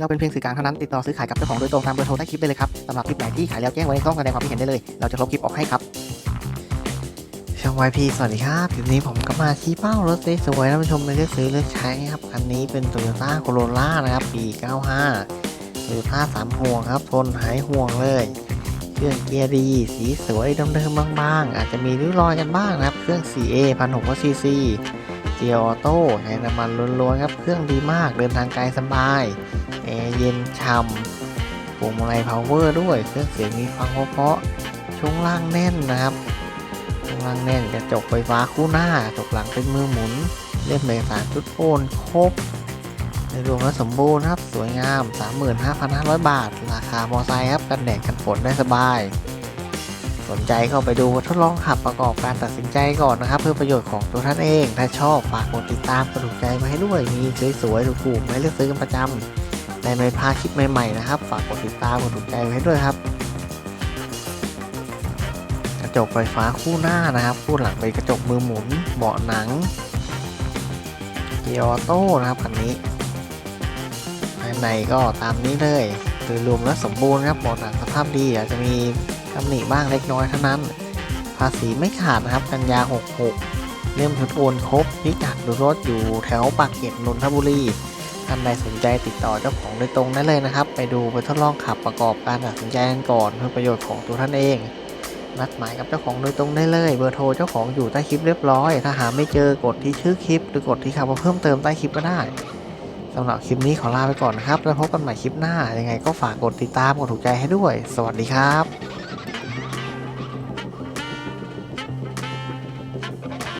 เราเป็นเพียงสื่อกลางเท่านั้นติดต่อซื้อขายกับเจ้าของโดยตรงตามเบอร์โทรใต้คลิปได้เลยครับสำหรับคลิปไหนที่ขายแล้วแจ้งไว้ในช่องแสดงความคิดเห็นได้เลย เราจะลบคลิปออกให้ครับช่อง YP สวัสดีครับคลิปนี้ผมก็มาชี้เป้ารถสวยๆท่านผู้ชมเลือกซื้อเลือกใช้ครับคันนี้เป็น Toyota Corolla นะครับปี 95 Toyota 3ห่วงครับทนหายห่วงเลยเครื่องเกียร์ดี สีสวยเดิมๆบางๆ อาจจะมีริ้วรอยกันบ้างนะครับ เครื่อง 4A 1,600ซีซีเกียร์ออโต้ในน้ำมันล้วนๆครับ เครื่องดีมาก เดินทางไกลสบาย อร์เย็นช่ำพวงมาลัยพาวเวอร์ด้วยเครื่องเสียงมีฟังเพราะๆช่วงล่างแน่นนะครับช่วงล่างแน่นกระจกไฟฟ้าคู่หน้าจกหลังเป็นมือหมุนเล่มเอกสารชุดโอนครบในรวมแล้วสมบูรณ์ครับสวยงาม 35,500 บาท ราคามอไซค์ครับกันแดดกันฝนได้สบาย สนใจก็ไปดูทดลองขับประกอบการตัดสินใจก่อนนะครับ เพื่อประโยชน์ของตัวท่านเอง ถ้าชอบฝากกดติดตามกระดูกใจมาให้ด้วย มีสวยๆถูกๆมาให้เลือกซื้อกันประจำ แต่ไม่พลาดคลิปใหม่ๆนะครับ ฝากกดติดตามกดถูกใจมาให้ด้วยครับ กระจกไฟฟ้าคู่หน้านะครับ คู่หลังเป็นกระจกมือหมุนเบาะหนังเกียร์ออโต้นะครับคันนี้ภายในก็ตามนี้เลยโดยรวมแล้วสมบูรณ์ครับเบาะหนังสภาพดีอาจจะมีตำหนิบ้างเล็กน้อยเท่านั้น ภาษีไม่ขาดนะครับ กันยา 66 เล่มชุดโอนครบพิกัดดูรถอยู่แถวปากเกร็ดนนทบุรี ท่านใดสนใจติดต่อเจ้าของโดยตรงได้เลยนะครับ ไปดูไปทดลองขับประกอบการตัดสินใจกันก่อนเพื่อประโยชน์ของตัวท่านเอง นัดหมายกับเจ้าของโดยตรงได้เลย เบอร์โทรเจ้าของอยู่ใต้คลิปเรียบร้อย ถ้าหาไม่เจอกดที่ชื่อคลิป หรือกดที่คำว่าเพิ่มเติมใต้คลิปก็ได้สำหรับคลิปนี้ขอลาไปก่อนนะครับ แล้วพบกันใหม่คลิปหน้า ยังไงก็ฝากกดติดตามกดถูกใจให้ด้วย สวัสดีครับ